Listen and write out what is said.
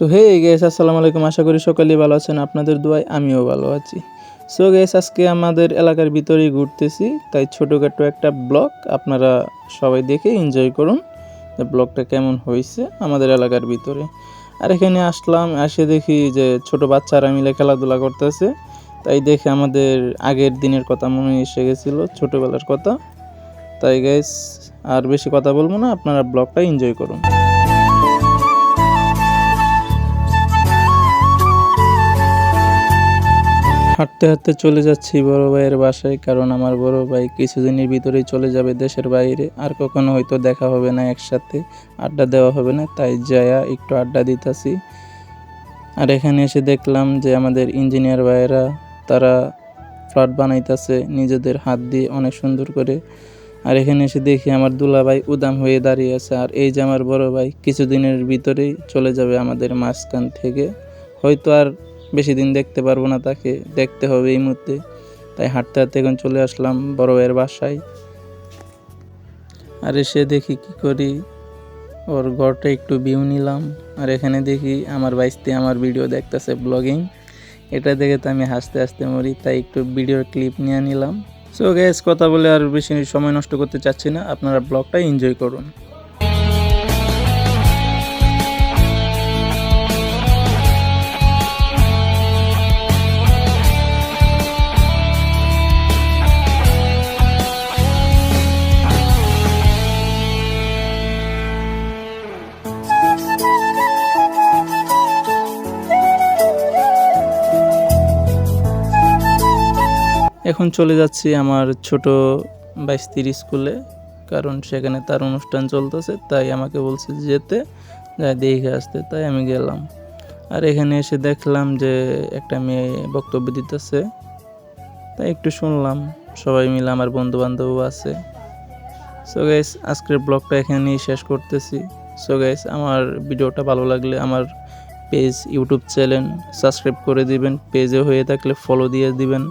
So hey guess আসসালামু আলাইকুম আশা করি সকলেই ভালো আছেন। আপনাদের দোয়ায় আমিও ভালো আছি। সো গেস আজকে আমাদের এলাকার ভিতরেই ঘুরতেছি। তাই ছোটোখাটো একটা ব্লগ আপনারা সবাই দেখে এনজয় করুন। যে ব্লগটা কেমন হয়েছে আমাদের এলাকার ভিতরে। আর এখানে আসলাম, এসে দেখি যে ছোট বাচ্চারা মিলে খেলাধুলা করতেছে। তাই দেখে আমাদের আগের দিনের কথা মনে এসে গেছিল, ছোটোবেলার কথা। তাই গাইস আর বেশি কথা বলব না, আপনারা ব্লগটা এনজয় করুন। হাঁটতে হাঁটতে চলে যাচ্ছি বড় ভাইয়ের বাসায়, কারণ আমার বড় ভাই কিছুদিনের ভিতরেই চলে যাবে দেশের বাইরে। আর কখনো হয়তো দেখা হবে না একসাথে, আড্ডা দেওয়া হবে না, তাই যায়া একটু আড্ডা দিতাছি। আর এখানে এসে দেখলাম যে আমাদের ইঞ্জিনিয়ার ভাইয়েরা, তারা ফ্ল্যাট বানাইতেছে, নিজেদের হাত দিয়ে অনেক সুন্দর করে। আর এখানে এসে দেখি আমার দুলা ভাই উদাম হয়ে দাঁড়িয়ে আছে। আর এই যে আমার বড় ভাই কিছুদিনের ভিতরেই চলে যাবে আমাদের মাঝখান থেকে। হয়তো আর বেশি দিন দেখতে পারব না তাকে, দেখতে হবে এই মুহূর্তে। তাই হাঁটতে হাঁটতে এখন চলে আসলাম বড় ভাইয়ের বাসায়। আর এসে দেখি কি করি। ওর ঘরটা একটু ভিউ নিলাম। আর এখানে দেখি আমার বাইসতে আমার ভিডিও দেখতেছে ব্লগিং এটা দেখে তো আমি হাসতে হাসতে মরি, তাই একটু ভিডিওর ক্লিপ নিয়ে নিলাম। সো গ্যাস কথা বলে আর বেশি সময় নষ্ট করতে চাচ্ছি না। আপনারা ব্লগটা এনজয় করুন। এখন চলে যাচ্ছি আমার ছোট বাইস্তির স্কুলে, কারণ সেখানে তার অনুষ্ঠান চলতেছে, তাই আমাকে বলছে যেতে যাই দেখে আসতে, তাই আমি গেলাম। আর এখানে এসে দেখলাম যে একটা মেয়ে বক্তব্য দিতেছে, তাই একটু শুনলাম, সবাই মিলে আমার বন্ধু বান্ধবও আছে। সো গাইস আজকের ব্লগটা এখানেই শেষ করতেছি। সো গাইস আমার ভিডিওটা ভালো লাগলে আমার পেজ, ইউটিউব চ্যানেল সাবস্ক্রাইব করে দিবেন, পেজে হয়ে থাকলে ফলো দিয়ে দিবেন।